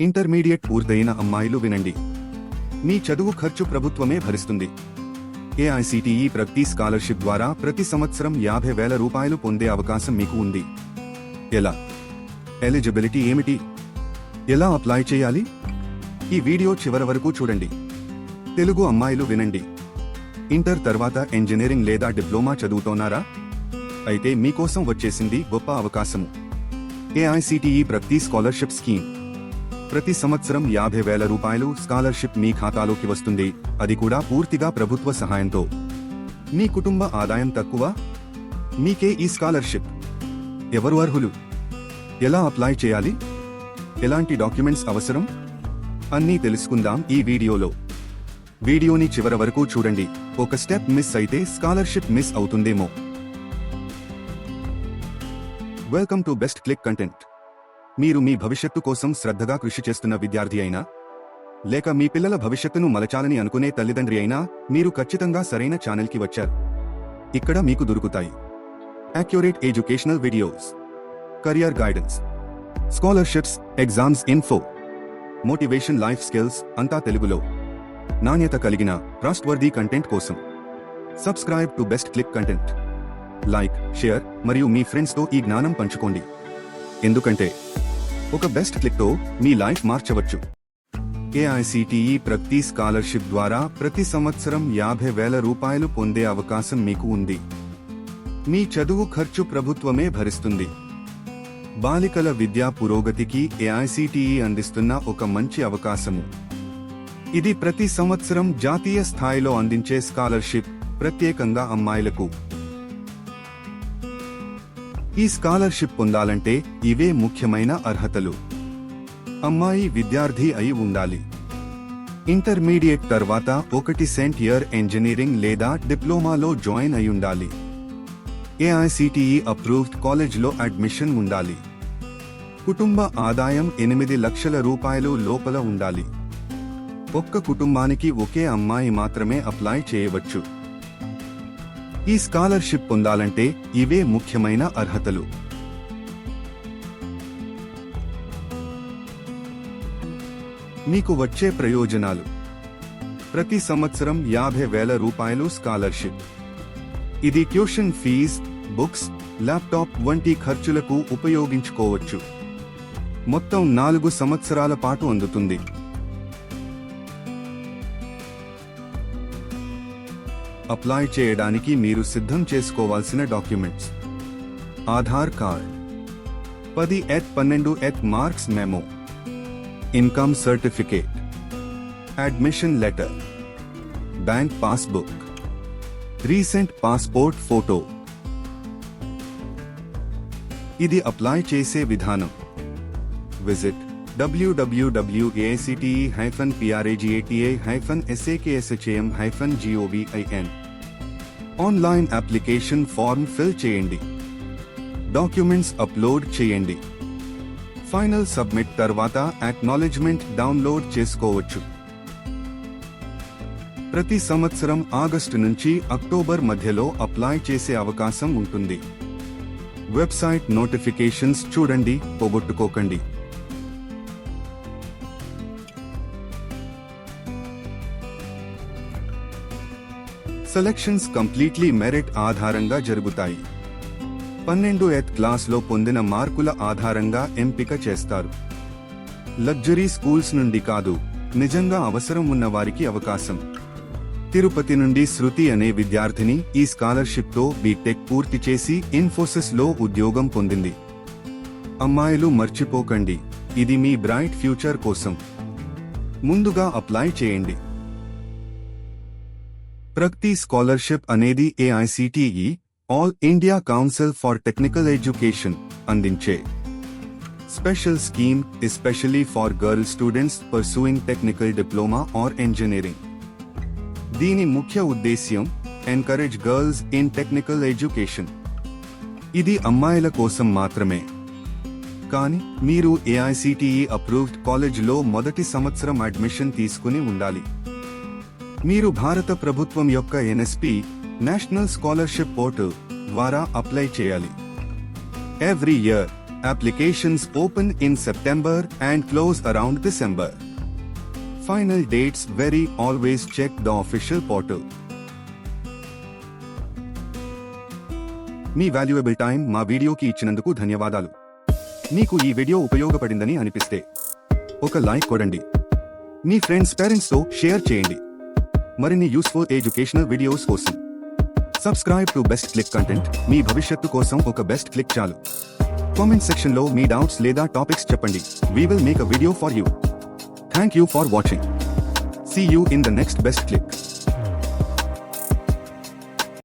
Intermediate పూర్తయిన అమ్మాయిలు వినండి. మీ చదువు ఖర్చు ప్రభుత్వమే భరిస్తుంది. ఏఐసిటిఈ ప్రగతి స్కాలర్షిప్ ద్వారా ప్రతి సంవత్సరం యాభై వేల రూపాయలు పొందే అవకాశం మీకు ఉంది. ఎలా? ఎలిజిబిలిటీ ఏమిటి? ఎలా అప్లై చేయాలి? ఈ వీడియో చివరి వరకు చూడండి. తెలుగు అమ్మాయిలు వినండి. ఇంటర్ తర్వాత ఇంజనీరింగ్ లేదా డిప్లొమా చదువుతోన్నారా? అయితే మీకోసం వచ్చేసింది గొప్ప అవకాశము. AICTE Pragati scholarship scheme. ప్రతి సంవత్సరం యాభై వేల రూపాయలు స్కాలర్షిప్ మీ ఖాతాలోకి వస్తుంది. అది కూడా పూర్తిగా ప్రభుత్వ సహాయంతో. మీ కుటుంబ ఆదాయం తక్కువ? మీకే ఈ స్కాలర్షిప్. ఎవరు అర్హులు? ఎలా అప్లై చేయాలి? ఎలాంటి డాక్యుమెంట్స్ అవసరం? అన్నీ తెలుసుకుందాం ఈ వీడియోలో. వీడియోని చివర వరకు చూడండి. ఒక స్టెప్ మిస్ అయితే స్కాలర్షిప్ మిస్ అవుతుందేమో. Welcome to best click content. మీరు మీ భవిష్యత్తు కోసం శ్రద్ధగా కృషి చేస్తున్న విద్యార్థి అయినా లేక మీ పిల్లల భవిష్యత్తును మలచాలని అనుకునే తల్లిదండ్రి అయినా మీరు ఖచ్చితంగా సరైన ఛానల్కి వచ్చారు. ఇక్కడ మీకు దొరుకుతాయి. Accurate educational videos career guidance scholarships exams info motivation life skills అంతా తెలుగులో. నాణ్యత కలిగిన ట్రస్ట్వర్దీ కంటెంట్ కోసం. Subscribe to best click content like share మరియు మీ ఫ్రెండ్స్తో ఈ జ్ఞానం పంచుకోండి. ఎందుకంటే ఒక బెస్ట్ క్లిక్తో మీ లైఫ్ మార్చవచ్చు. ఏఐసిటిఈ ప్రతి స్కాలర్షిప్ ద్వారా ప్రతి సంవత్సరం యాభై వేల రూపాయలు పొందే అవకాశం మీకు ఉంది. మీ చదువు ఖర్చు ప్రభుత్వమే భరిస్తుంది. బాలికల విద్యా పురోగతికి ఏఐసిటిఈ అందిస్తున్న ఒక మంచి అవకాశము. ఇది ప్రతి సంవత్సరం జాతీయ స్థాయిలో అందించే స్కాలర్షిప్ ప్రత్యేకంగా అమ్మాయిలకు. ఈ స్కాలర్షిప్ పొందాలంటే ఇవే ముఖ్యమైన అర్హతలు. అమ్మాయి విద్యార్థి అయి ఉండాలి. ఇంటర్మీడియట్ తర్వాత ఒకటి సెంట్ ఇయర్ ఇంజనీరింగ్ లేదా డిప్లొమాలో జాయిన్ అయి ఉండాలి. ఏఐసిటిఈ అప్రూవ్డ్ కాలేజ్లో అడ్మిషన్ ఉండాలి. కుటుంబ ఆదాయం ఎనిమిది లక్షల రూపాయలు లోపల ఉండాలి. ఒక్క కుటుంబానికి ఒకే అమ్మాయి మాత్రమే అప్లై చేయవచ్చు. ఈ స్కాలర్షిప్ పొందాలంటే ఇవే ముఖ్యమైన అర్హతలు. మీకు వచ్చే ప్రయోజనాలు. ప్రతి సంవత్సరం యాభై వేల రూపాయలు స్కాలర్షిప్. ఇది ట్యూషన్ ఫీజ్ బుక్స్ ల్యాప్టాప్ వంటి ఖర్చులకు ఉపయోగించుకోవచ్చు. మొత్తం నాలుగు సంవత్సరాల పాటు అందుతుంది. అప్లై చేయడానికి మీరు సిద్ధం చేసుకోవాల్సిన డాక్యుమెంట్స్ ఆధార్ కార్డ్ పది ఎత్ పన్నెండు ఎత్ marks memo income certificate admission letter bank passbook recent passport photo ఇది అప్లై చేసే విధానం visit www.acte-pragata-saksham-gobin online application form fill చేయండి. డాక్యుమెంట్స్ అప్లోడ్ చేయండి. ఫైనల్ సబ్మిట్ తర్వాత అక్నాలెడ్జ్మెంట్ డౌన్లోడ్ చేసుకోవచ్చు. ప్రతి సంవత్సరం ఆగస్టు నుంచి అక్టోబర్ మధ్యలో అప్లై చేసే అవకాశం ఉంటుంది. వెబ్సైట్ నోటిఫికేషన్స్ చూడండి పోగొట్టుకోకండి. సెలక్షన్స్ కంప్లీట్లీ మెరిట్ ఆధారంగా జరుగుతాయి. పన్నెండు ఎత్ క్లాస్లో పొందిన మార్కుల ఆధారంగా ఎంపిక చేస్తారు. లగ్జరీ స్కూల్స్ నుండి కాదు నిజంగా అవసరం ఉన్న వారికి అవకాశం. తిరుపతి నుండి శృతి అనే విద్యార్థిని ఈ స్కాలర్షిప్తో బీటెక్ పూర్తి చేసి ఇన్ఫోసిస్లో ఉద్యోగం పొందింది. అమ్మాయిలు మర్చిపోకండి ఇది మీ బ్రైట్ ఫ్యూచర్ కోసం. ముందుగా అప్లై చేయండి. ప్రగతి స్కాలర్షిప్ అనేది AICTE all India council for technical education అందించే. Special scheme especially for girl students pursuing technical diploma or engineering దీని ముఖ్య ఉద్దేశ్యం encourage girls in technical education ఇది అమ్మాయిల కోసం మాత్రమే. కానీ మీరు ఏఐసిటిఈ అప్రూవ్డ్ కాలేజ్లో మొదటి సంవత్సరం అడ్మిషన్ తీసుకుని ఉండాలి. మీరు భారత ప్రభుత్వం యొక్క ఎన్ఎస్పి నేషనల్ స్కాలర్షిప్ పోర్టల్ ద్వారా అప్లై చేయాలి. Every year applications open in September and close around December final dates very always check the official portal me valuable time మా వీడియోకి ఇచ్చినందుకు ధన్యవాదాలు. మీకు ఈ వీడియో ఉపయోగపడిందని అనిపిస్తే ఒక లైక్ కొడండి. మీ ఫ్రెండ్స్ పేరెంట్స్తో షేర్ చేయండి. మరిన్ని యూస్ఫుల్ ఎడ్యుకేషనల్ వీడియోస్ కోసం. Subscribe to best click content మీ భవిష్యత్తు కోసం ఒక బెస్ట్ క్లిక్ చాలు. కామెంట్ సెక్షన్లో మీ డౌట్స్ లేదా టాపిక్స్ చెప్పండి. We will make a video for you thank you for watching see you in the next best click